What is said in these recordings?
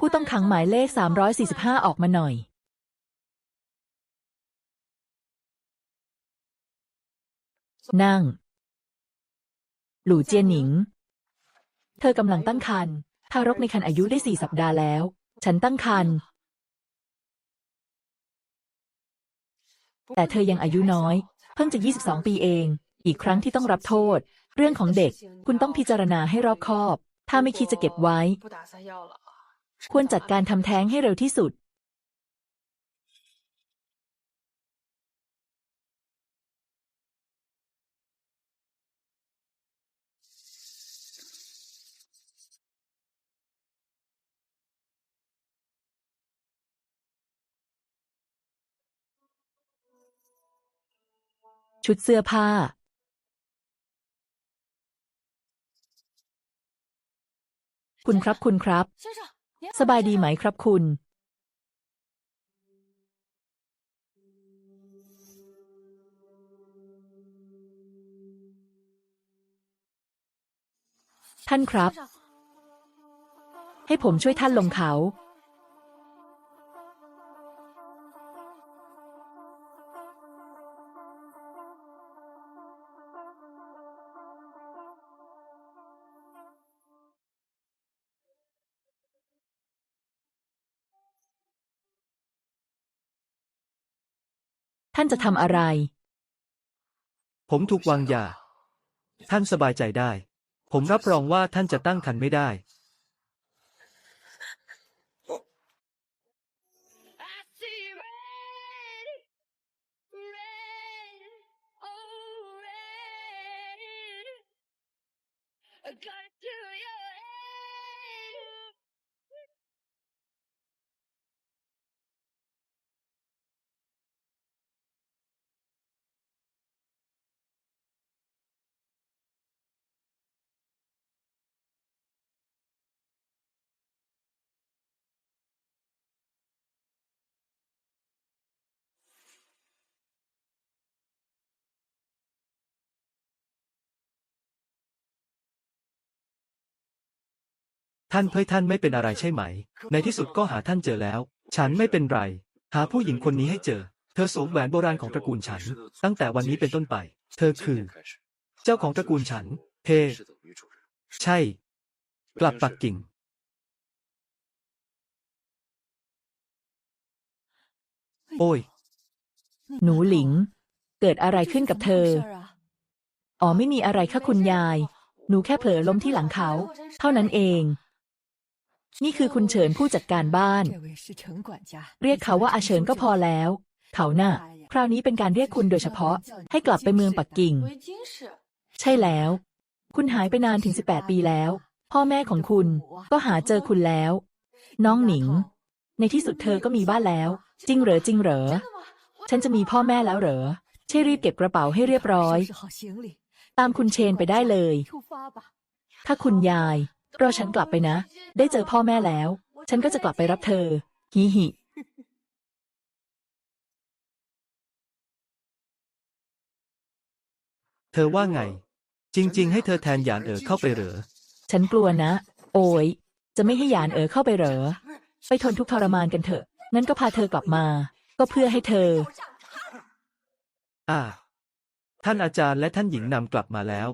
ผู้ต้องขังหมายเลข 345 ออกมาหน่อยนั่ง หลู่เจียหนิง เธอกำลังตั้งครรภ์ทารกในครรภ์อายุได้สี่สัปดาห์แล้ว ฉันตั้งครรภ์แต่เธอยังอายุน้อย เพิ่งจะ 22 ปีเอง อีกครั้งที่ต้องรับโทษ เรื่องของเด็กคุณต้องพิจารณาให้รอบคอบ ถ้าไม่คิดจะเก็บไว้ ควรจัดการทำแท้งให้เร็วที่สุดชุดเสื้อผ้า คุณครับคุณครับ สบายดีไหมครับคุณ ท่านครับ先生ให้ผมช่วยท่านลงเขา ท่านจะทำอะไร ผมถูกวางยา ท่านสบายใจได้ ผมรับรองว่าท่านจะตั้งครรภ์ไม่ได้ ท่านเพื่อท่านไม่เป็นอะไรใช่ไหม ในที่สุดก็หาท่านเจอแล้ว ฉันไม่เป็นไร หาผู้หญิงคนนี้ให้เจอ เธอสวมแหวนโบราณของตระกูลฉัน ตั้งแต่วันนี้เป็นต้นไป เธอคือ เจ้าของตระกูลฉัน เฮ ใช่ กลับปักกิ่ง โอ้ย หนูหลิง เกิดอะไรขึ้นกับเธอ อ๋อไม่มีอะไรค่ะคุณยาย หนูแค่เผลอล้มที่หลังเขา เท่านั้นเอง นี่คือคุณเฉินผู้จัดการบ้าน เรียกเขาว่าอาเฉินก็พอแล้ว เขาหน้าคราวนี้เป็นการเรียกคุณโดยเฉพาะ ให้กลับไปเมืองปักกิ่ง ใช่แล้ว คุณหายไปนานถึง 18 ปีแล้ว พ่อแม่ของคุณก็หาเจอคุณแล้ว น้องหนิง ในที่สุดเธอก็มีบ้านแล้ว จริงเหรอจริงเหรอ ฉันจะมีพ่อแม่แล้วเหรอใช่รีบเก็บกระเป๋าให้เรียบร้อย ตามคุณเชนไปได้เลย ถ้าคุณยาย รอฉันกลับไปนะ ได้เจอพ่อแม่แล้ว ฉันก็จะกลับไปรับเธอ ฮิฮิ เธอว่าไง จริง ๆ ให้เธอแทนหยานเอ๋อเข้าไปเหรอ ฉันกลัวนะ โอ้ย จะไม่ให้หยานเอ๋อเข้าไปเหรอ ไปทนทุกข์ทรมานกันเถอะ งั้นก็พาเธอกลับมา ก็เพื่อให้เธอ อ่า ท่านอาจารย์และท่านหญิงนำกลับมาแล้ว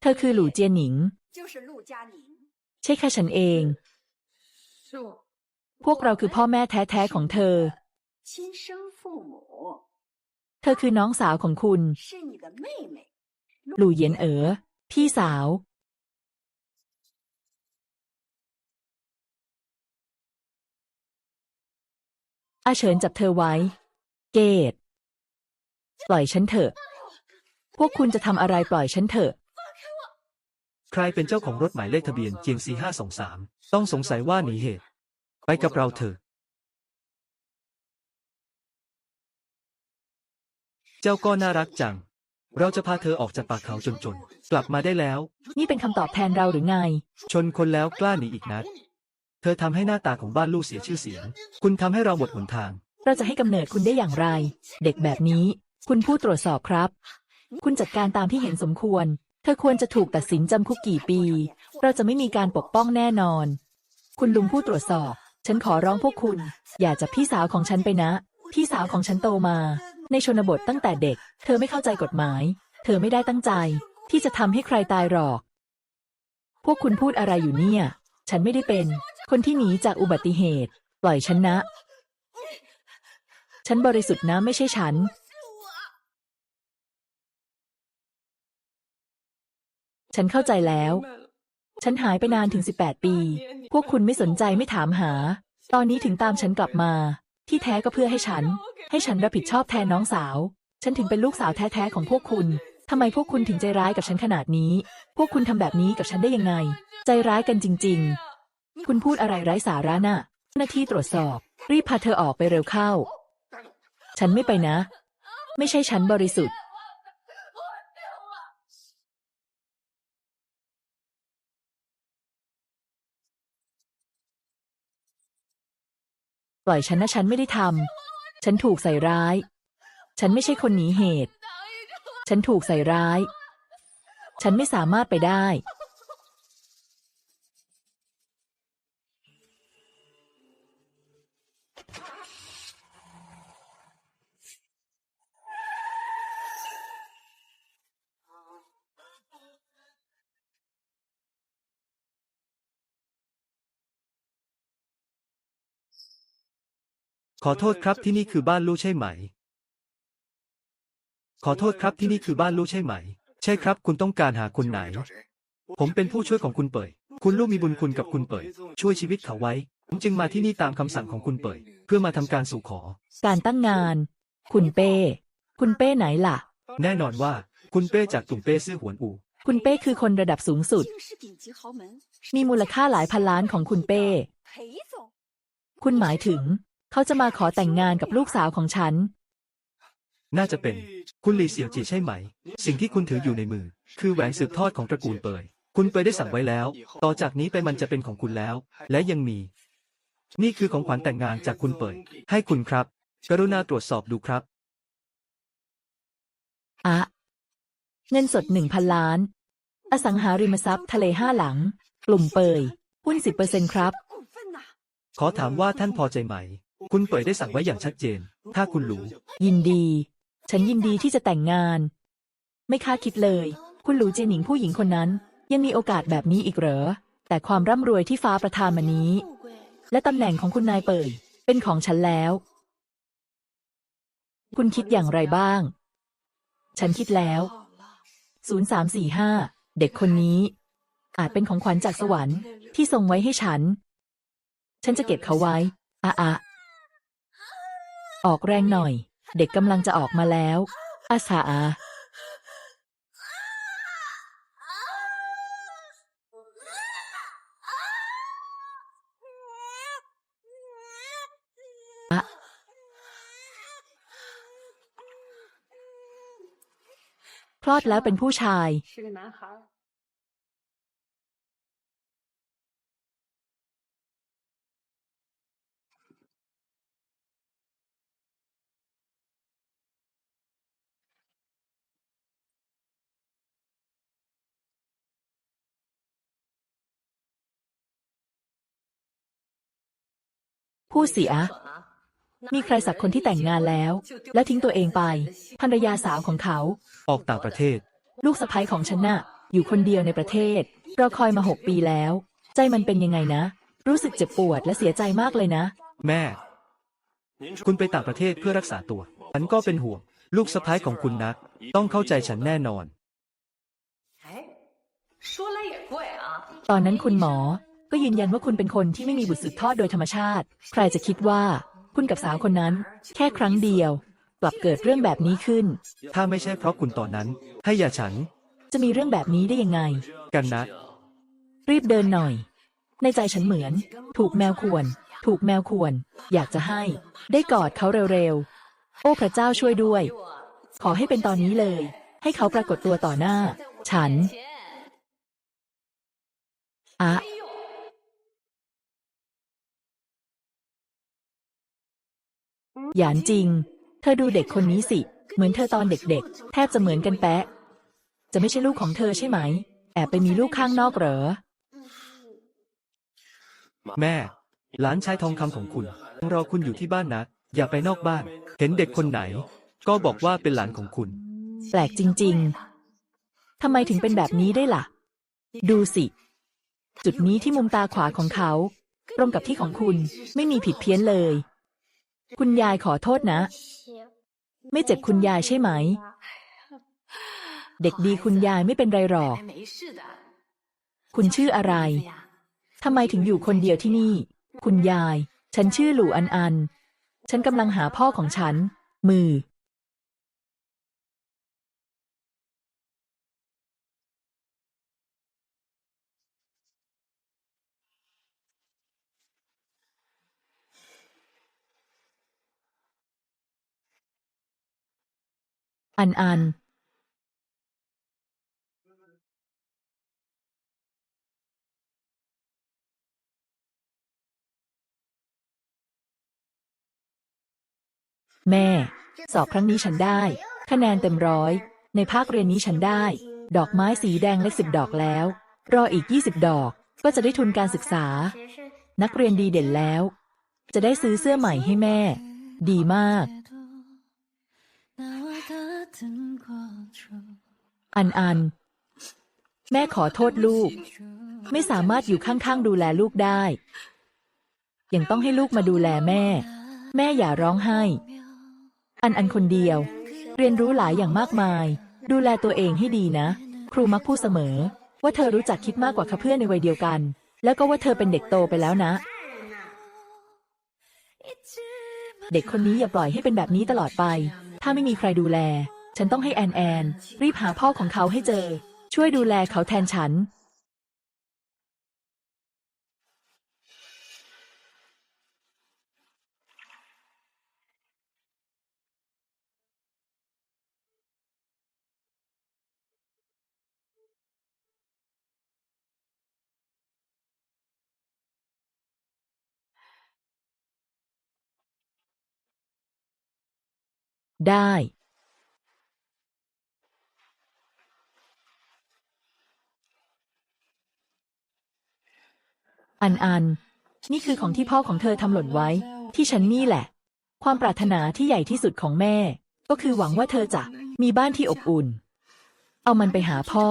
เธอคือหลู่เจียหนิง ใช่ค่ะฉันเอง พวกเราคือพ่อแม่แท้ๆของเธอ เธอคือน้องสาวของคุณ หลู่เยียนเอ๋อ พี่สาว อาเฉินจับเธอไว้ เกต ปล่อยฉันเถอะ พวกคุณจะทำอะไรปล่อยฉันเถอะ ใครเป็นเจ้าของรถหมายเลขทะเบียนเจียงซีห้าสองสามต้องสงสัยว่าหนีเหตุ ไปกับเราเถอะ เจ้าก็น่ารักจัง เราจะพาเธอออกจากปากเขาจนๆ กลับมาได้แล้ว นี่เป็นคำตอบแทนเราหรือไง ชนคนแล้วกล้าหนีอีกนัด เธอทำให้หน้าตาของบ้านลูกเสียชื่อเสียง คุณทำให้เราหมดหนทาง เราจะให้กำเนิดคุณได้อย่างไร เด็กแบบนี้ คุณผู้ตรวจสอบครับ คุณจัดการตามที่เห็นสมควรเธธอควรจะถูกตัดสินจำคุกกี่ปี เราจะไม่มีการปกป้องแน่นอน คุณลุงผู้ตรวจสอบ ฉันขอร้องพวกคุณ อย่าจับพี่สาวของฉันไปนะ พี่สาวของฉันโตมา ในชนบทตั้งแต่เด็ก เธอไม่เข้าใจกฎหมาย เธอไม่ได้ตั้งใจ ที่จะทำให้ใครตายหรอก พวกคุณพูดอะไรอยู่เนี่ย ฉันไม่ได้เป็น คนที่หนีจากอุบัติเหตุ ปล่อยฉันนะ ฉันบริสุทธิ์นะไม่ใช่ฉัน ฉันเข้าใจแล้ว ฉันหายไปนานถึง 18 ปี พวกคุณไม่สนใจไม่ถามหา ตอนนี้ถึงตามฉันกลับมา ที่แท้ก็เพื่อให้ฉัน ให้ฉันรับผิดชอบแทนน้องสาว ฉันถึงเป็นลูกสาวแท้ๆของพวกคุณทำไมพวกคุณถึงใจร้ายกับฉันขนาดนี้ พวกคุณทำแบบนี้กับฉันได้ยังไง ใจร้ายกันจริง ๆ คุณพูดอะไรไร้สาระน่ะ หน้าที่ตรวจสอบ รีบพาเธอออกไปเร็วเข้า ฉันไม่ไปนะ ไม่ใช่ฉันบริสุทธิ์ ล่อยฉันนะฉันไม่ได้ทำ ฉันถูกใส่ร้าย ฉันไม่ใช่คนหนีเหตุ ฉันถูกใส่ร้าย ฉันไม่สามารถไปได้ ขอโทษครับที่นี่คือบ้านลูกใช่ไหม ขอโทษครับที่นี่คือบ้านลูกใช่ไหม ใช่ครับ คุณต้องการหาคนไหน ผมเป็นผู้ช่วยของคุณเปิดคุณลูกมีบุญคุณกับคุณเปิดช่วยชีวิตเขาไว้ ผมจึงมาที่นี่ตามคำสั่งของคุณเปิดเพื่อมาทำการสู่ขอ การตั้งงาน คุณเป้ คุณเป้ไหนล่ะ แน่นอนว่า คุณเป้จากตุ่มเป้ซื่อหวนอู คุณเป้คือคนระดับสูงสุด มีมูลค่าหลายพันล้านของคุณเป้ คุณหมายถึง เขาจะมาขอแต่งงานกับลูกสาวของฉัน น่าจะเป็น คุณลีเสี่ยวจีใช่ไหม สิ่งที่คุณถืออยู่ในมือ คือแหวนสืบทอดของตระกูลเปย คุณเปยได้สั่งไว้แล้ว ต่อจากนี้ไปมันจะเป็นของคุณแล้ว และยังมี นี่คือของขวัญแต่งงานจากคุณเปย ให้คุณครับ กรุณาตรวจสอบดูครับ อะ เงินสดหนึ่งพันล้าน อสังหาริมทรัพย์ทะเลห้าหลัง กลุ่มเปย หุ้นสิบเปอร์เซ็นครับ ขอถามว่าท่านพอใจไหม คุณเปยได้สั่งไว้อย่างชัดเจน ถ้าคุณรู้ ยินดี ฉันยินดีที่จะแต่งงาน ไม่คาดคิดเลย คุณหลูเจยหนิงผู้หญิงคนนั้น ยังมีโอกาสแบบนี้อีกเหรอ แต่ความร่ำรวยที่ฟ้าประทานมานี้，และตำแหน่งของคุณนายเปยเป็นของฉันแล้ว คุณคิดอย่างไรบ้าง ฉันคิดแล้ว 0345 เด็กคนนี้ อาจเป็นของขวัญจากสวรรค์ที่ส่งไว้ให้ฉัน ฉันจะเก็บเขาไว้อะอะ ออกแรงหน่อย เด็กกำลังจะออกมาแล้ว อาสาอะคลอดแล้วเป็นผู้ชาย ผู้เสีย มีใครสักคนที่แต่งงานแล้ว และทิ้งตัวเองไป ภรรยาสาวของเขา ออกต่างประเทศ ลูกสะใภ้ของฉันนะ่ะ อยู่คนเดียวในประเทศ เราคอยมาหกปีแล้ว ใจมันเป็นยังไงนะ รู้สึกเจ็บปวดและเสียใจมากเลยนะ แม่ คุณไปต่างประเทศเพื่อรักษาตัว ฉันก็เป็นห่วง ลูกสะใภ้ของคุณนะต้องเข้าใจฉันแน่นอน ตอนนั้นคุณหมอ ก็ยืนยันว่าคุณเป็นคนที่ไม่มีบุตรสืบทอดโดยธรรมชาติ ใครจะคิดว่า คุณกับสาวคนนั้น แค่ครั้งเดียว กลับเกิดเรื่องแบบนี้ขึ้น ถ้าไม่ใช่เพราะคุณตอนนั้น ให้อย่าฉัน จะมีเรื่องแบบนี้ได้ยังไง กันนะ รีบเดินหน่อย ในใจฉันเหมือน ถูกแมวข่วน ถูกแมวข่วน อยากจะให้ ได้กอดเขาเร็วๆ โอ้พระเจ้าช่วยด้วย ขอให้เป็นตอนนี้เลย ให้เขาปรากฏตัวต่อหน้า ฉันอะ หยานจริง เธอดูเด็กคนนี้สิ เหมือนเธอตอนเด็กๆ แทบจะเหมือนกันแปะ จะไม่ใช่ลูกของเธอใช่ไหม แอบไปมีลูกข้างนอกเหรอ แม่ หลานชายทองคำของคุณ รอคุณอยู่ที่บ้านนะ อย่าไปนอกบ้าน เห็นเด็กคนไหน ก็บอกว่าเป็นหลานของคุณ แปลกจริง ๆ ทำไมถึงเป็นแบบนี้ได้ล่ะ ดูสิ จุดนี้ที่มุมตาขวาของเขา ตรงกับที่ของคุณ ไม่มีผิดเพี้ยนเลย คุณยายขอโทษนะ ไม่เจ็บคุณยายใช่ไหม เด็กดีคุณยายไม่เป็นไรหรอก คุณชื่ออะไรทำไมถึงอยู่คนเดียวที่นี่ คุณยาย ฉันชื่อหลู่อันอัน ฉันกำลังหาพ่อของฉัน มือ อันอันแม่ สอบครั้งนี้ฉันได้ คะแนนเต็มร้อย ในภาคเรียนนี้ฉันได้ ดอกไม้สีแดงเล็กสิบดอกแล้ว รออีกยี่สิบดอก ก็จะได้ทุนการศึกษา นักเรียนดีเด่นแล้ว จะได้ซื้อเสื้อใหม่ให้แม่ ดีมาก อันอัน แม่ขอโทษลูก ไม่สามารถอยู่ข้างๆดูแลลูกได้ ยังต้องให้ลูกมาดูแลแม่ แม่อย่าร้องไห้ อันอันคนเดียว เรียนรู้หลายอย่างมากมาย ดูแลตัวเองให้ดีนะ ครูมักพูดเสมอ ว่าเธอรู้จักคิดมากกว่าเพื่อนในวัยเดียวกัน แล้วก็ว่าเธอเป็นเด็กโตไปแล้วนะ เด็กคนนี้อย่าปล่อยให้เป็นแบบนี้ตลอดไป ถ้าไม่มีใครดูแล ฉันต้องให้แอนแอน รีบหาพ่อของเขาให้เจอ ช่วยดูแลเขาแทนฉัน ได้ อันอัน นี่คือของที่พ่อของเธอทำหล่นไว้ ที่ฉันนี่แหละ ความปรารถนาที่ใหญ่ที่สุดของแม่ ก็คือหวังว่าเธอจะมีบ้านที่อบอุ่น เอามันไปหาพ่อ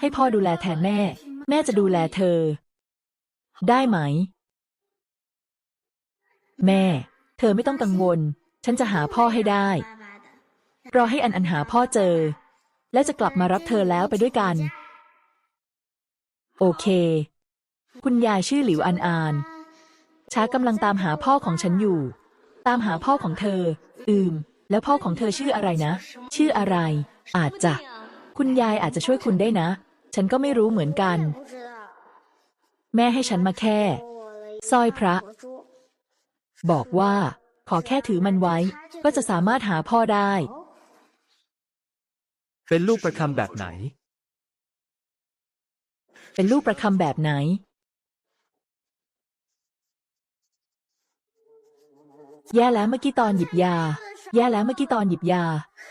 ให้พ่อดูแลแทนแม่ แม่จะดูแลเธอ ได้ไหม แม่ เธอไม่ต้องกังวล ฉันจะหาพ่อให้ได้ รอให้อันอันหาพ่อเจอ แล้วจะกลับมารับเธอแล้วไปด้วยกัน โอเค คุณยายชื่อหลิวอันอาน ช้ากำลังตามหาพ่อของฉันอยู่ ตามหาพ่อของเธอ อืม แล้วพ่อของเธอชื่ออะไรนะ ชื่ออะไร อาจจะ คุณยายอาจจะช่วยคุณได้นะ ฉันก็ไม่รู้เหมือนกัน แม่ให้ฉันมาแค่สร้อยพระ บอกว่า ขอแค่ถือมันไว้ ก็จะสามารถหาพ่อได้ เป็นลูกประคำแบบไหน เป็นลูกประคำแบบไหน แย่แล้วเมื่อกี้ตอนหยิบยา แย่แล้วเมื่อกี้ตอนหยิบยา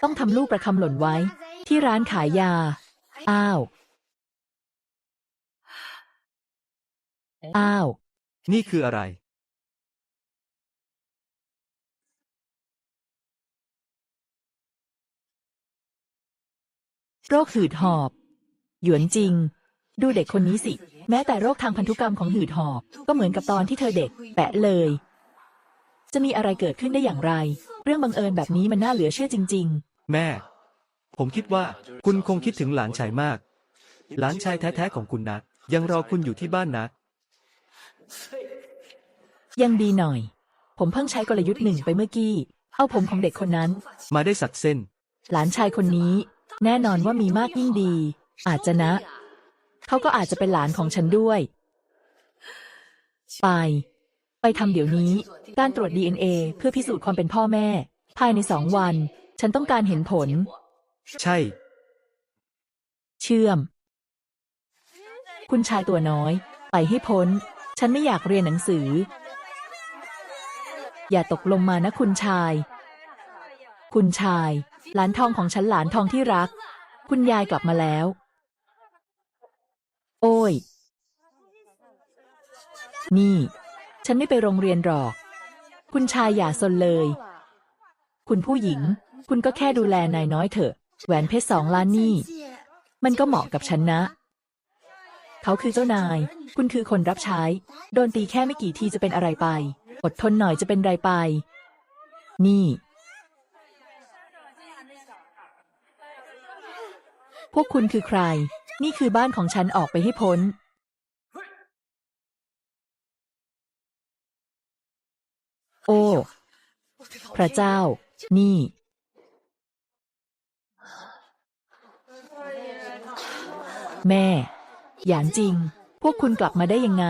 ต้องทำลูกประคำหล่นไว้ ที่ร้านขายยา อ้าว อ้าว นี่คืออะไร โรคหืดหอบ หยวนจริง ดูเด็กคนนี้สิ แม้แต่โรคทางพันธุกรรมของหืดหอบ ก็เหมือนกับตอนที่เธอเด็ก แปะเลย จะมีอะไรเกิดขึ้นได้อย่างไร เรื่องบังเอิญแบบนี้มันน่าเหลือเชื่อจริง แม่ ผมคิดว่าคุณคงคิดถึงหลานชายมาก หลานชายแท้ๆของคุณนะ ยังรอคุณอยู่ที่บ้านนะ ๆ ยังดีหน่อย ผมเพิ่งใช้กลยุทธ์หนึ่งไปเมื่อกี้ เอาผมของเด็กคนนั้น มาได้สักเส้น หลานชายคนนี้ แน่นอนว่ามีมากยิ่งดี อาจจะนะ เขาก็อาจจะเป็นหลานของฉันด้วย ไป ไปทำเดี๋ยวนี้ การตรวจ DNA เพื่อพิสูจน์ความเป็นพ่อแม่ ภายในสองวัน ฉันต้องการเห็นผล ใช่ เชื่อม คุณชายตัวน้อย ไปให้พ้น ฉันไม่อยากเรียนหนังสือ อย่าตกลงมานะคุณชาย คุณชาย หลานทองของฉันหลานทองที่รัก คุณยายกลับมาแล้ว โอ้ย นี่ ฉันไม่ไปโรงเรียนหรอก คุณชายอย่าสนเลย คุณผู้หญิง คุณก็แค่ดูแลนายน้อยเถอะ แหวนเพชรสองล้านนี่ มันก็เหมาะกับฉันนะ เขาคือเจ้านาย คุณคือคนรับใช้ โดนตีแค่ไม่กี่ทีจะเป็นอะไรไป อดทนหน่อยจะเป็นไรไป นี่ พวกคุณคือใคร นี่คือบ้านของฉันออกไปให้พ้น โอ้ พระเจ้า นี่ แม่ หยานจริง พวกคุณกลับมาได้ยังไง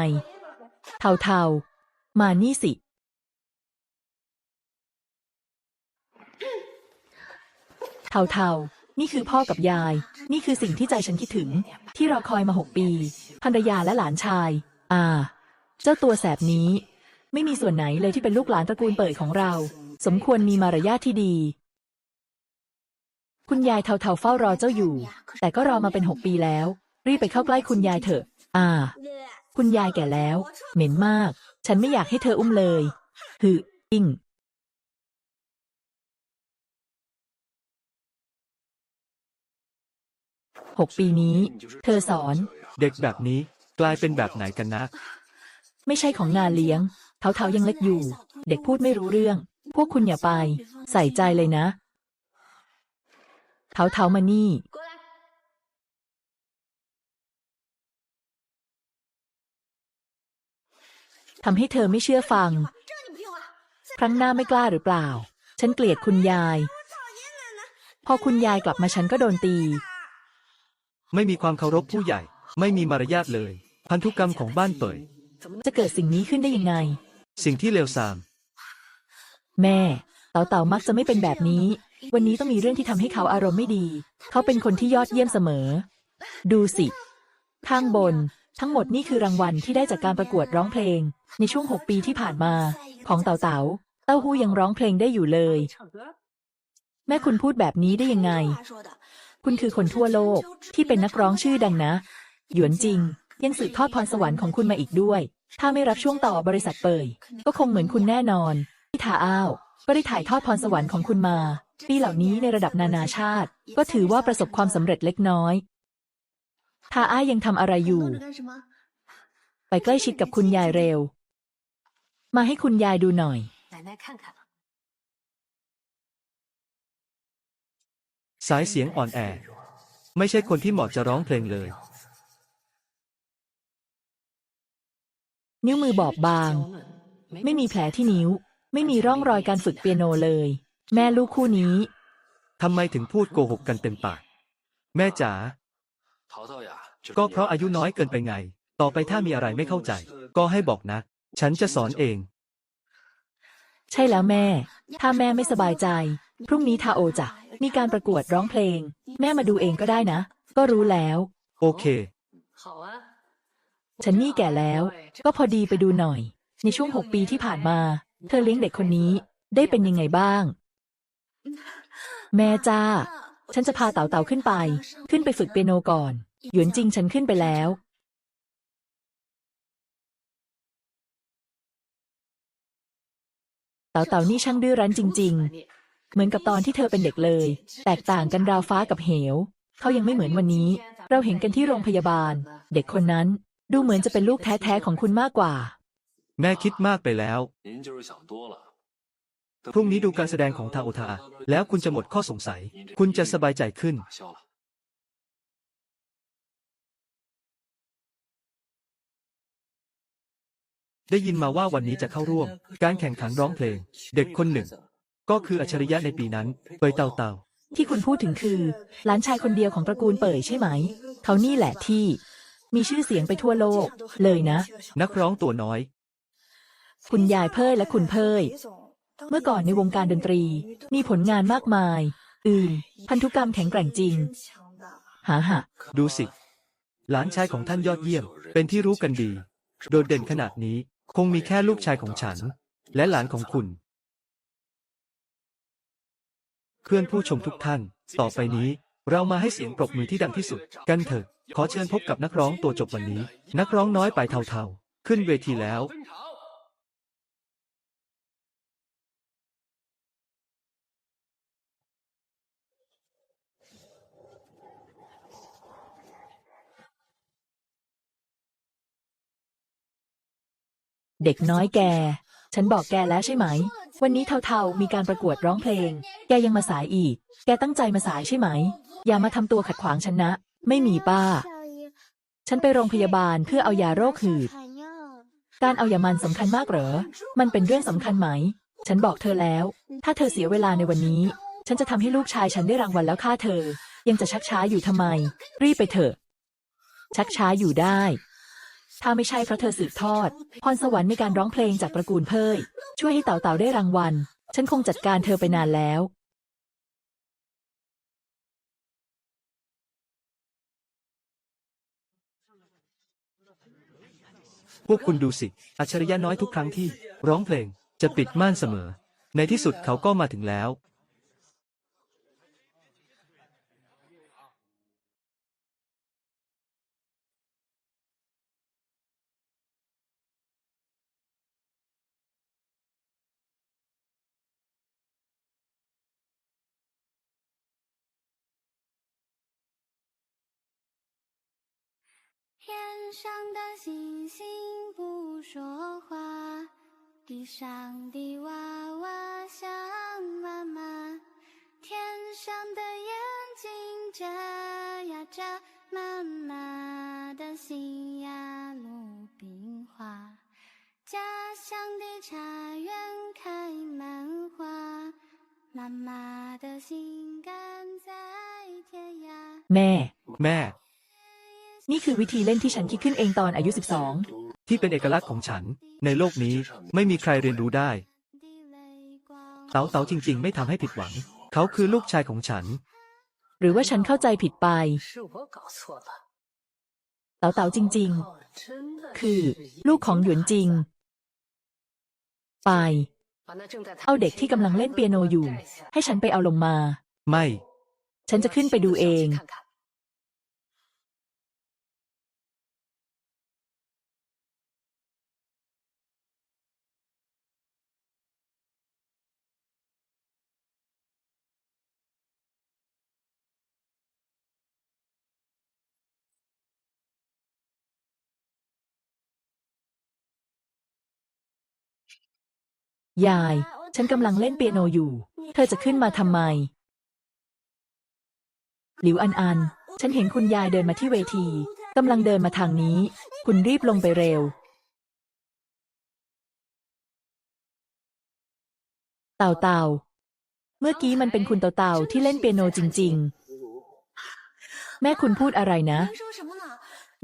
เทาเทาๆมานี่สิเทาเทาๆนี่คือพ่อกับยาย นี่คือสิ่งที่ใจฉันคิดถึง ที่รอคอยมาหกปี ภรรยาและหลานชาย อ่า เจ้าตัวแสบนี้ ไม่มีส่วนไหนเลยที่เป็นลูกหลานตระกูลเปิดของเรา สมควรมีมารยาทที่ดี คุณยายเทาๆเฝ้ารอเจ้าอยู่ แต่ก็รอมาเป็นหกปีแล้ว รีบไปเข้าใกล้คุณยายเถอะ อ่า คุณยายแก่แล้ว เหม็นมาก ฉันไม่อยากให้เธออุ้มเลยฮึอิงหกปีนี้ เธอสอน เด็กแบบนี้กลายเป็นแบบไหนกันนะ ไม่ใช่ของงานเลี้ยง เทาๆยังเล็กอยู่ เด็กพูดไม่รู้เรื่อง พวกคุณอย่าไป ใส่ใจเลยนะเทาๆมานี่ ทำให้เธอไม่เชื่อฟัง ครั้งหน้าไม่กล้าหรือเปล่า ฉันเกลียดคุณยาย พอคุณยายกลับมาฉันก็โดนตี ไม่มีความเคารพผู้ใหญ่ ไม่มีมารยาทเลย พันธุกรรมของบ้านเปิด จะเกิดสิ่งนี้ขึ้นได้ยังไง สิ่งที่เลวทราม แม่ เต่าเต่ามักจะไม่เป็นแบบนี้ วันนี้ต้องมีเรื่องที่ทำให้เขาอารมณ์ไม่ดี เขาเป็นคนที่ยอดเยี่ยมเสมอ ดูสิ ข้างบน ทั้งหมดนี่คือรางวัลที่ได้จากการประกวดร้องเพลง ในช่วง 6 ปีที่ผ่านมา ของเต่าเต่าเต้าหู้ยังร้องเพลงได้อยู่เลย แม่คุณพูดแบบนี้ได้ยังไง คุณคือคนทั่วโลกที่เป็นนักร้องชื่อดังนะ หยวนจริง ยังสืบทอดพรสวรรค์ของคุณมาอีกด้วย ถ้าไม่รับช่วงต่อบริษัทเปย ก็คงเหมือนคุณแน่นอนพี่ถาอ้าว ก็ได้ถ่ายทอดพรสวรรค์ของคุณมา ปีเหล่านี้ในระดับนานาชาติ ก็ถือว่าประสบความสำเร็จเล็กน้อยทาอ้ายังทำอะไรอยู่ ไปใกล้ชิดกับคุณยายเร็ว มาให้คุณยายดูหน่อย สายเสียงอ่อนแอ ไม่ใช่คนที่เหมาะจะร้องเพลงเลย นิ้วมือบอบบาง ไม่มีแผลที่นิ้ว ไม่มีร่องรอยการฝึกเปียโนเลย แม่ลูกคู่นี้ ทำไมถึงพูดโกหกกันเต็มปาก แม่จ๋าก็เพราะอายุน้อยเกินไปไง ต่อไปถ้ามีอะไรไม่เข้าใจ ก็ให้บอกนะ ฉันจะสอนเอง ใช่แล้วแม่ ถ้าแม่ไม่สบายใจ พรุ่งนี้ทาโอจะมีการประกวดร้องเพลง แม่มาดูเองก็ได้นะ ก็รู้แล้ว โอเค好啊。 ฉันนี่แก่แล้ว ก็พอดีไปดูหน่อย ในช่วงหกปีที่ผ่านมา เธอเลี้ยงเด็กคนนี้ได้เป็นยังไงบ้างแม่จ้า ฉันจะพาเต่าเต่าขึ้นไป ขึ้นไปฝึกเปียโนก่อน หยวนจริงฉันขึ้นไปแล้ว เต่าเต่านี่ช่างดื้อรั้นจริง ๆ เหมือนกับตอนที่เธอเป็นเด็กเลย แตกต่างกันราวฟ้ากับเหว เขายังไม่เหมือนวันนี้ เราเห็นกันที่โรงพยาบาล เด็กคนนั้น ดูเหมือนจะเป็นลูกแท้ๆของคุณมากกว่า แม่คิดมากไปแล้ว พรุ่งนี้ดูการแสดงของทาโอทา แล้วคุณจะหมดข้อสงสัย คุณจะสบายใจขึ้น ได้ยินมาว่าวันนี้จะเข้าร่วม การแข่งขันร้องเพลง เด็กคนหนึ่ง ก็คืออัจฉริยะในปีนั้น เปยเตาเตาที่คุณพูดถึงคือ หลานชายคนเดียวของตระกูลเป่ยใช่ไหม เขานี่แหละที่ มีชื่อเสียงไปทั่วโลก เลยนะ นักร้องตัวน้อย คุณยายเพ่ยและคุณเพ่ยเมื่อก่อนในวงการดนตรี มีผลงานมากมาย อืมพันธุกรรมแข็งแกร่งจริงหาหะดูสิ หลานชายของท่านยอดเยี่ยม เป็นที่รู้กันดี โดดเด่นขนาดนี้ คงมีแค่ลูกชายของฉัน และหลานของคุณ เพื่อนผู้ชมทุกท่าน ต่อไปนี้ เรามาให้เสียงปรบมือที่ดังที่สุด กันเถอะ ขอเชิญพบกับนักร้องตัวจบวันนี้ นักร้องน้อยไปเทาๆ ขึ้นเวทีแล้วเด็กน้อยแก ฉันบอกแกแล้วใช่ไหม วันนี้เทาๆมีการประกวดร้องเพลง แกยังมาสายอีก แกตั้งใจมาสายใช่ไหม อย่ามาทำตัวขัดขวางฉันนะ ไม่มีป้า ฉันไปโรงพยาบาลเพื่อเอายาโรคหืด การเอายามันสำคัญมากเหรอ มันเป็นเรื่องสำคัญไหม ฉันบอกเธอแล้ว ถ้าเธอเสียเวลาในวันนี้ ฉันจะทำให้ลูกชายฉันได้รางวัลแล้วค่าเธอ ยังจะชักช้าอยู่ทำไม รีบไปเถอะ ชักช้าอยู่ได้ ถ้าไม่ใช่เพราะเธอสืบทอด พรสวรรค์ในการร้องเพลงจากตระกูลเพยช่วยให้เต่าเต่าได้รางวัล ฉันคงจัดการเธอไปนานแล้ว พวกคุณดูสิ อัจฉริยะน้อยทุกครั้งที่ ร้องเพลงจะปิดม่านเสมอ ในที่สุดเขาก็มาถึงแล้ว 天上的星星不说话地上的娃娃想妈妈天上的眼睛眨呀眨妈妈的心呀鲁冰花家乡的茶园开满花妈妈的心肝在天涯。咩？咩？ นี่คือวิธีเล่นที่ฉันคิดขึ้นเองตอนอายุ 12 ที่เป็นเอกลักษณ์ของฉัน ในโลกนี้ไม่มีใครเรียนรู้ได้ เต๋าเต๋าจริง ๆ ไม่ทำให้ผิดหวัง เขาคือลูกชายของฉัน หรือว่าฉันเข้าใจผิดไป เต๋าเต๋าจริง ๆ คือ ลูกของหยวนจริง ไป เอาเด็กที่กำลังเล่นเปียโนอยู่ ให้ฉันไปเอาลงมา ไม่ ฉันจะขึ้นไปดูเอง ยาย ฉันกำลังเล่นเปียโนอยู่ เธอจะขึ้นมาทำไม หลิวอันอัน ฉันเห็นคุณยายเดินมาที่เวทีกำลังเดินมาทางนี้ คุณรีบลงไปเร็ว เต่าเต่าเมื่อกี้มันเป็นคุณเต่าเต่าที่เล่นเปียโนจริง ๆ แม่คุณพูดอะไรนะ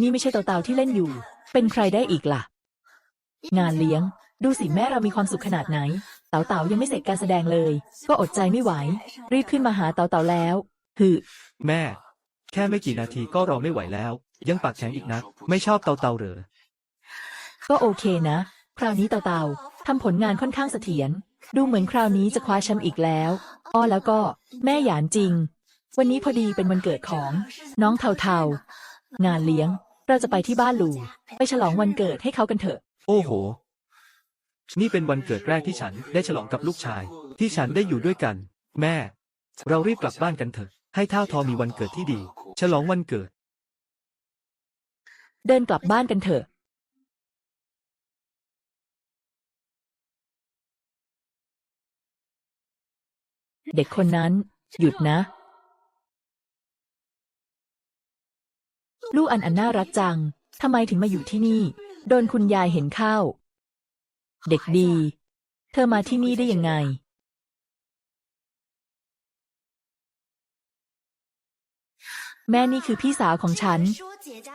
นี่ไม่ใช่เต่าเต่าที่เล่นอยู่ เป็นใครได้อีกล่ะ งานเลี้ยง ดูสิแม่เรามีความสุขขนาดไหน เต่าเต่ายังไม่เสร็จการแสดงเลย ก็อดใจไม่ไหว รีบขึ้นมาหาเต่าเต่าแล้วหือแม่ แค่ไม่กี่นาทีก็รอไม่ไหวแล้ว ยังปากแข็งอีกนะ ไม่ชอบเตาเตาเหรอ ก็โอเคนะ คราวนี้เต่าเต่าทำผลงานค่อนข้างเสถียร ดูเหมือนคราวนี้จะคว้าแชมป์อีกแล้วอ้อแล้วก็ แม่หยานจริง วันนี้พอดีเป็นวันเกิดของ น้องเทาเทางานเลี้ยง เราจะไปที่บ้านหลู ไปฉลองวันเกิดให้เขากันเถอะ โอ้โห นี่เป็นวันเกิดแรกที่ฉันได้ฉลองกับลูกชาย ที่ฉันได้อยู่ด้วยกัน แม่ เรารีบกลับบ้านกันเถอะ ให้ท่าทอมีวันเกิดที่ดี ฉลองวันเกิด เดินกลับบ้านกันเถอะ เด็กคนนั้น หยุดนะ ลูกอันอันน่ารักจังทำไมถึงมาอยู่ที่นี่ โดนคุณยายเห็นเข้า เด็กดี เธอมาที่นี่ได้ยังไง แม่นี่คือพี่สาวของฉัน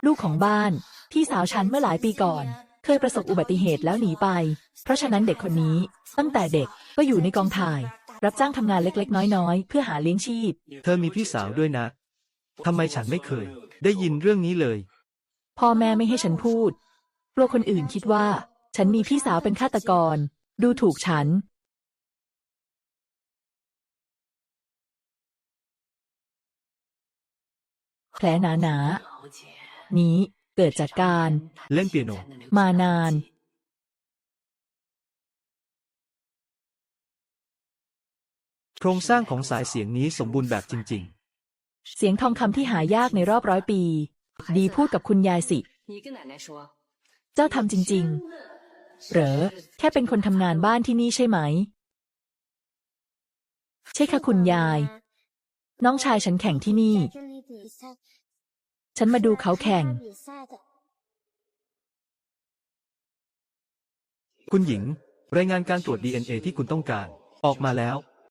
ลูกของบ้าน พี่สาวฉันเมื่อหลายปีก่อน เคยประสบอุบัติเหตุแล้วหนีไป เพราะฉะนั้นเด็กคนนี้ ตั้งแต่เด็กก็อยู่ในกองถ่าย รับจ้างทำงานเล็ก ๆ น้อย ๆ เพื่อหาเลี้ยงชีพ เธอมีพี่สาวด้วยนะ ทำไมฉันไม่เคย ได้ยินเรื่องนี้เลย พ่อแม่ไม่ให้ฉันพูดกลัวคนอื่นคิดว่า ฉันมีพี่สาวเป็นฆาตกร ดูถูกฉันแผลหนาหนา นี้เกิดจากการเล่นเปียโน มานาน โครงสร้างของสายเสียงนี้สมบูรณ์แบบจริงๆเสียงทองคำที่หายากในรอบร้อยปี ดีพูดกับคุณยายสิ เจ้าทำจริง ๆ เหรอ แค่เป็นคนทำงานบ้านที่นี่ใช่ไหม ใช่ค่ะคุณยาย น้องชายฉันแข่งที่นี่ ฉันมาดูเขาแข่ง คุณหญิง รายงานการตรวจ DNA ที่คุณต้องการ ออกมาแล้ว